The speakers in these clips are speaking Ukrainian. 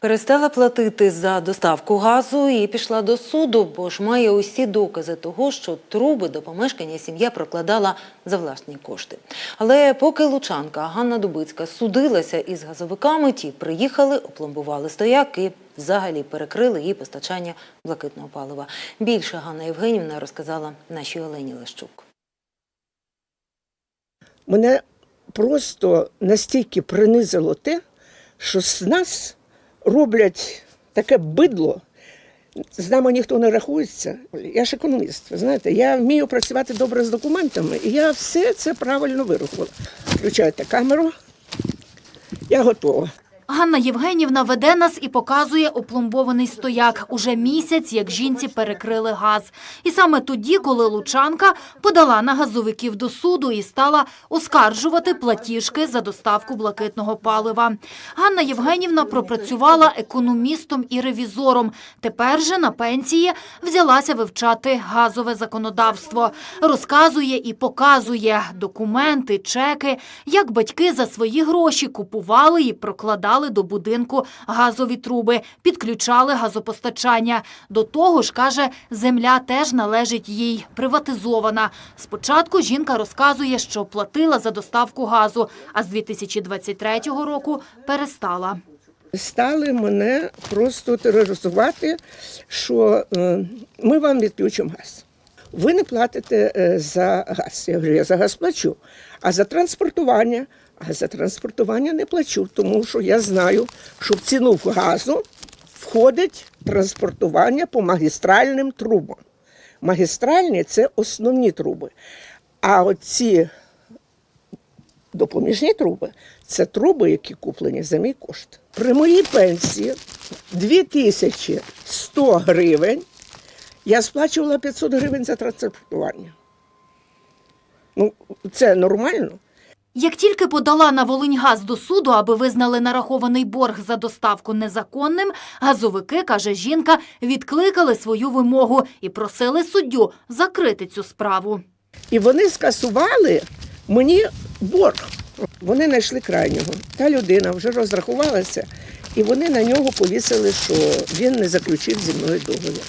Перестала платити за доставку газу і пішла до суду, бо ж має усі докази того, що труби до помешкання сім'я прокладала за власні кошти. Але поки лучанка Ганна Дубицька судилася із газовиками, ті приїхали, опломбували стояк і взагалі перекрили їй постачання блакитного палива. Більше Ганна Євгенівна розказала нашій Олені Лещук. Мене просто настільки принизило те, що з нас роблять таке бидло. З нами ніхто не рахується. Я ж економіст, ви знаєте, я вмію працювати добре з документами, і я все це правильно вирахувала. Включайте камеру, я готова. Ганна Євгенівна веде нас і показує опломбований стояк. Уже місяць, як жінці перекрили газ. І саме тоді, коли Лучанка подала на газовиків до суду і стала оскаржувати платіжки за доставку блакитного палива. Ганна Євгенівна пропрацювала економістом і ревізором. Тепер же на пенсії взялася вивчати газове законодавство. Розказує і показує документи, чеки, як батьки за свої гроші купували і прокладали до будинку газові труби, підключали газопостачання. До того ж, каже, земля теж належить їй, приватизована. Спочатку жінка розказує, що платила за доставку газу, а з 2023 року перестала. Стали мене просто тероризувати, що е, ми вам відключимо газ. Ви не платите е, за газ. Я говорю, я за газ плачу. А за транспортування, а за транспортування не плачу, тому що я знаю, що в ціну газу входить транспортування по магістральним трубам. Магістральні це основні труби. А оці допоміжні труби це труби, які куплені за мій кошт. При моїй пенсії 2100 гривень я сплачувала 500 гривень за транспортування. Ну, це нормально. Як тільки подала на Волиньгаз до суду, аби визнали нарахований борг за доставку незаконним, газовики, каже жінка, відкликали свою вимогу і просили суддю закрити цю справу. І вони скасували мені борг. Вони знайшли крайнього. Та людина вже розрахувалася, і вони на нього повісили, що він не заключив зі мною договір.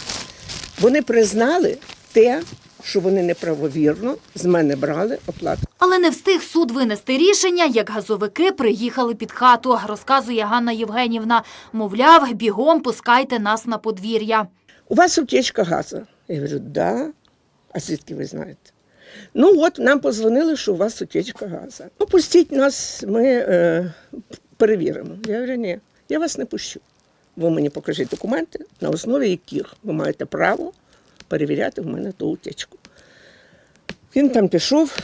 Вони признали те, що вони неправовірно з мене брали оплату. Але не встиг суд винести рішення, як газовики приїхали під хату, розказує Ганна Євгенівна. Мовляв, бігом пускайте нас на подвір'я. У вас утечка газу. Я говорю, да. А звідки ви знаєте? Ну от нам позвонили, що у вас утечка газу. Ну, пустіть нас, ми е, перевіримо. Я говорю, ні, я вас не пущу. Ви мені покажіть документи, на основі яких ви маєте право перевіряти в мене ту утечку. Він там пішов,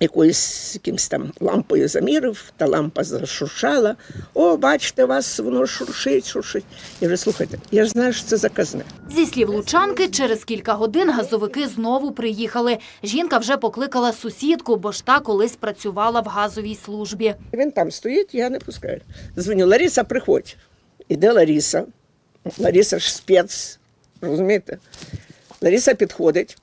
якоюсь якимсь там лампою замірив, та лампа зашуршала. О, бачите, вас воно шуршить, шуршить. Я говорю, слухайте, я ж знаю, що це заказне. Зі слів Лучанки, через кілька годин газовики знову приїхали. Жінка вже покликала сусідку, бо ж та колись працювала в газовій службі. Він там стоїть, я не пускаю. Дзвоню, Лариса, приходь. Іде Лариса. Лариса ж спец, розумієте? Лариса підходить.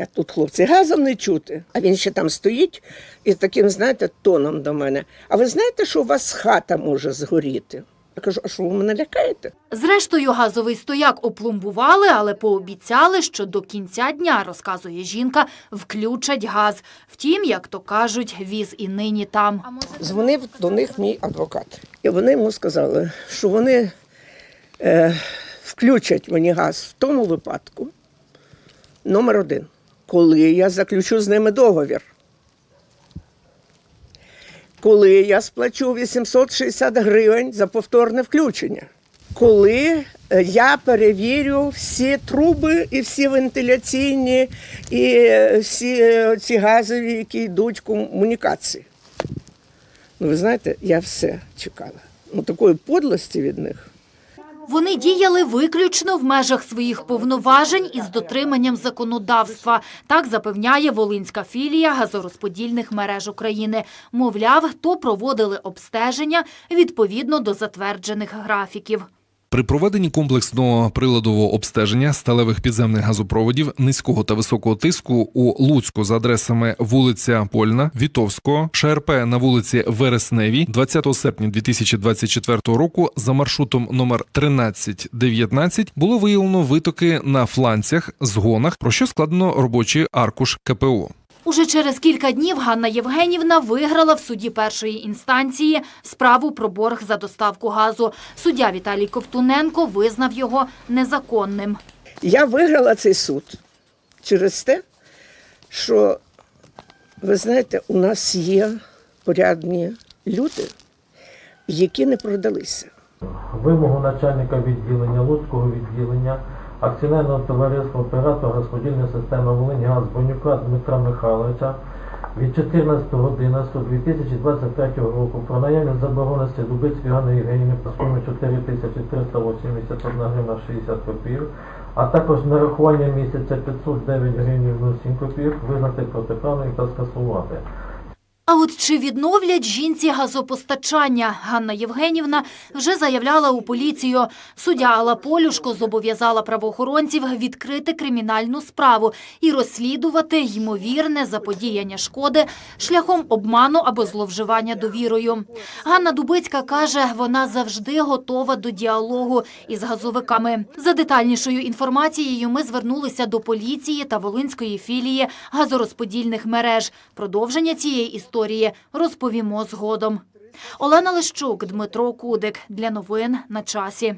А тут хлопці газом не чути. А він ще там стоїть і таким, знаєте, тоном до мене. А ви знаєте, що у вас хата може згоріти? Я кажу, а що ви мене лякаєте? Зрештою, газовий стояк опломбували, але пообіцяли, що до кінця дня, розказує жінка, включать газ. Втім, як то кажуть, віз і нині там. Дзвонив до них мій адвокат. І вони йому сказали, що вони е, включать мені газ в тому випадку, номер один, коли я заключу з ними договір. Коли я сплачу 860 гривень за повторне включення. Коли е, я перевірю всі труби і всі вентиляційні, і е, всі е, ці газові, які йдуть комунікації. Ну, ви знаєте, я все чекала. Ну, такої подлості від них. Вони діяли виключно в межах своїх повноважень із дотриманням законодавства. Так запевняє Волинська філія газорозподільних мереж України. Мовляв, то проводили обстеження відповідно до затверджених графіків. При проведенні комплексного приладового обстеження сталевих підземних газопроводів низького та високого тиску у Луцьку за адресами вулиця Польна, Вітовського, ШРП на вулиці Вересневій 20 серпня 2024 року за маршрутом номер 1319 було виявлено витоки на фланцях, згонах, про що складено робочий аркуш КПО. Уже через кілька днів Ганна Євгенівна виграла в суді першої інстанції справу про борг за доставку газу. Суддя Віталій Ковтуненко визнав його незаконним. Я виграла цей суд через те, що, ви знаєте, у нас є порядні люди, які не продалися. Вимогу начальника відділення Луцького відділення акціонерного товариства оператора розподільної системи Волиньгаз Бонюка Дмитра Михайловича від 14.11.2023 року про наявність забороненості Дубицької Ганни Євгенівни по сумі 4381 гривна 60 копійок, а також нарахування місяця 509 гривень 07 копійок визнати протиправним та скасувати. А от чи відновлять жінці газопостачання? Ганна Євгенівна вже заявляла у поліцію. Суддя Алла Полюшко зобов'язала правоохоронців відкрити кримінальну справу і розслідувати ймовірне заподіяння шкоди шляхом обману або зловживання довірою. Ганна Дубицька каже, вона завжди готова до діалогу із газовиками. За детальнішою інформацією ми звернулися до поліції та Волинської філії газорозподільних мереж. Продовження цієї історії розповімо згодом. Олена Лищук, Дмитро Кудик. Для новин на часі.